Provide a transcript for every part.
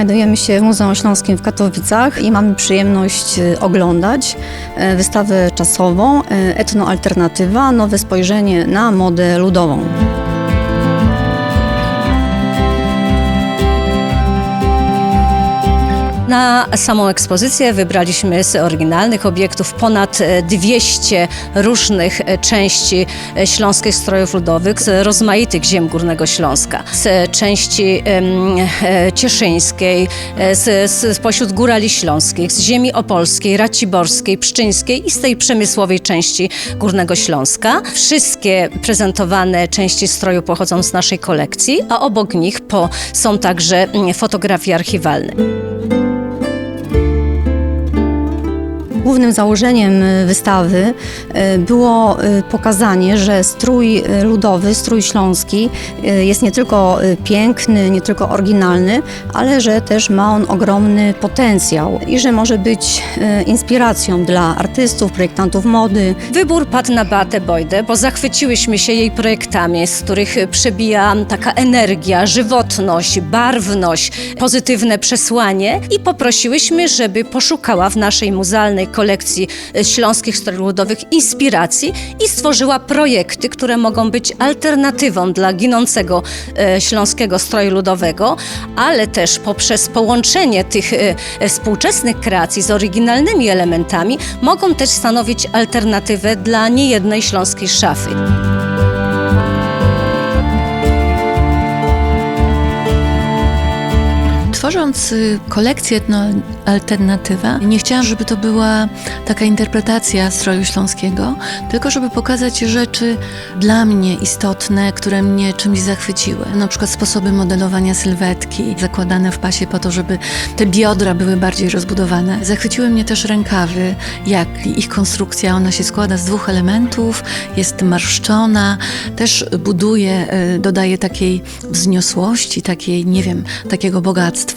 Znajdujemy się w Muzeum Śląskim w Katowicach i mamy przyjemność e, oglądać e, wystawę czasową e, Etnoalternatywa – nowe spojrzenie na modę ludową. Na samą ekspozycję wybraliśmy z oryginalnych obiektów ponad e, 200 różnych e, części e, śląskich strojów ludowych z rozmaitych ziem Górnego Śląska. Z części e, cieszyńskiej, e, z, z spośród górali śląskich, z ziemi opolskiej, raciborskiej, pszczyńskiej i z tej przemysłowej części Górnego Śląska. Wszystkie prezentowane części stroju pochodzą z naszej kolekcji, a obok nich po, są także mm, fotografie archiwalne. Głównym założeniem e, wystawy e, było e, pokazanie, że strój ludowy, strój śląski jest nie tylko piękny, nie tylko oryginalny, ale że też ma on ogromny potencjał i że może być inspiracją dla artystów, projektantów mody, Wybór padł na Beatę Bojdę, bo zachwyciłyśmy się jej projektami, z których przebija taka energia, żywotność, barwność, pozytywne przesłanie i poprosiłyśmy, żeby poszukała w naszej muzealnej kolekcji śląskich strojów ludowych inspiracji i stworzyła projekty, które mogą być alternatywą dla ginącego e, śląskiego stroju ludowego, ale też poprzez połączenie tych e, współczesnych kreacji z oryginalnymi elementami mogą też stanowić alternatywę dla niejednej śląskiej szafy. Tworząc y, kolekcję etnoalternatywa, nie chciałam, żeby to była taka interpretacja stroju śląskiego, tylko żeby pokazać rzeczy dla mnie istotne, które mnie czymś zachwyciły. Na przykład sposoby modelowania sylwetki, zakładane w pasie po to, żeby te biodra były bardziej rozbudowane. Zachwyciły mnie też rękawy, jak ich konstrukcja. Ona się składa z dwóch elementów, jest marszczona, też buduje, y, dodaje takiej wzniosłości, takiej, nie wiem, takiego bogactwa,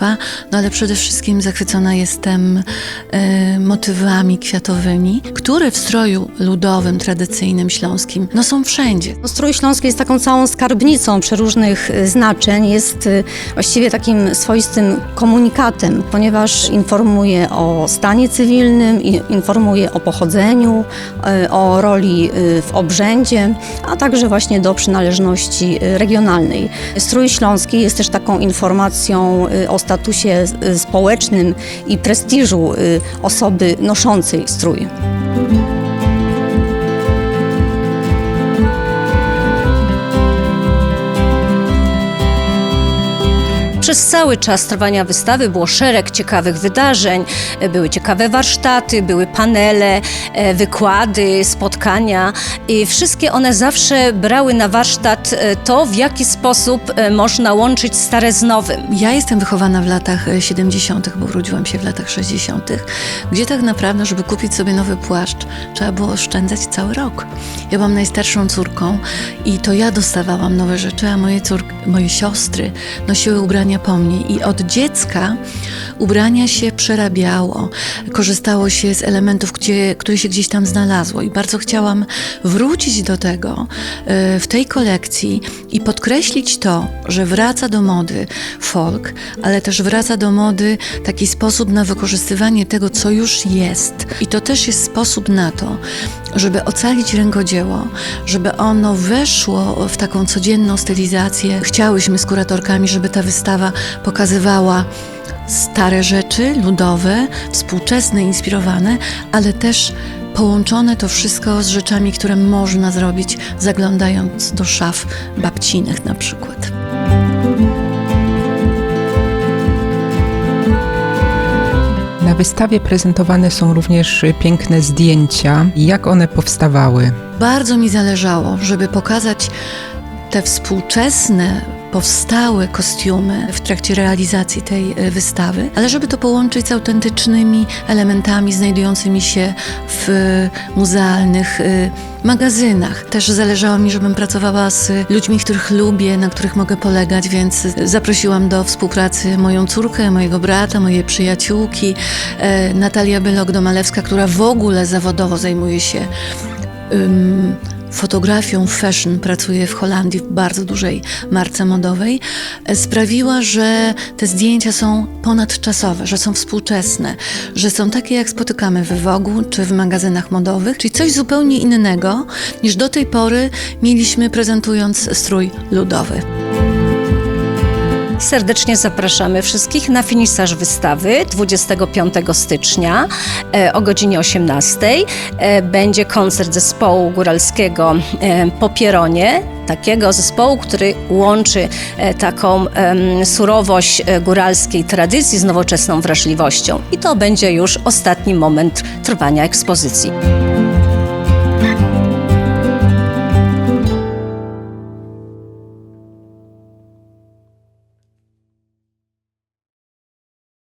no ale przede wszystkim zachwycona jestem e, motywami kwiatowymi, które w stroju ludowym, tradycyjnym, śląskim, no są wszędzie. No, Strój śląski jest taką całą skarbnicą przeróżnych e, znaczeń, jest e, właściwie takim swoistym komunikatem, ponieważ informuje o stanie cywilnym, informuje o pochodzeniu, o roli w obrzędzie, a także właśnie do przynależności regionalnej. Strój śląski jest też taką informacją o statusie e, społecznym i prestiżu e, osoby noszącej strój. Przez cały czas trwania wystawy było szereg ciekawych wydarzeń, e, były ciekawe warsztaty, były panele, e, wykłady, spotkania i wszystkie one zawsze brały na warsztat e, to, w jaki sposób można łączyć stare z nowym. Ja jestem wychowana w latach e, 70., bo urodziłam się w latach 60., gdzie tak naprawdę, żeby kupić sobie nowy płaszcz, trzeba było oszczędzać cały rok. Ja byłam najstarszą córką i to ja dostawałam nowe rzeczy, a moje, córki, moje siostry nosiły ubrania po mnie. I od dziecka ubrania się przerabiało, korzystało się z elementów, gdzie, które się gdzieś tam znalazło. I bardzo chciałam wrócić do tego e, w tej kolekcji i podkreślić to, że wraca do mody folk, ale też wraca do mody taki sposób na wykorzystywanie tego, co już jest. I to też jest sposób na to, żeby ocalić rękodzieło, żeby ono weszło w taką codzienną stylizację. Chciałyśmy z kuratorkami, żeby ta wystawa pokazywała stare rzeczy, ludowe, współczesne, inspirowane, ale też połączone to wszystko z rzeczami, które można zrobić zaglądając do szaf babcinych na przykład. Na wystawie prezentowane są również piękne zdjęcia. Jak one powstawały? Bardzo mi zależało, żeby pokazać te współczesne powstałe kostiumy w trakcie realizacji tej e, wystawy, ale żeby to połączyć z autentycznymi elementami znajdującymi się w muzealnych e, magazynach. Też zależało mi, żebym pracowała z ludźmi, których lubię, na których mogę polegać, więc zaprosiłam do współpracy moją córkę, mojego brata, moje przyjaciółki, e, Natalia Bylok-Domalewska, która w ogóle zawodowo zajmuje się fotografią fashion, pracuje w Holandii w bardzo dużej marce modowej, e, sprawiła, że te zdjęcia są ponadczasowe, że są współczesne, że są takie jak spotykamy w Vogue czy w magazynach modowych, czyli coś zupełnie innego niż do tej pory mieliśmy prezentując strój ludowy. Serdecznie zapraszamy wszystkich na finisarz wystawy 25 stycznia e, o godzinie 18. E, Będzie koncert zespołu góralskiego e, po Pieronie, takiego zespołu, który łączy taką surowość góralskiej tradycji z nowoczesną wrażliwością. I to będzie już ostatni moment trwania ekspozycji.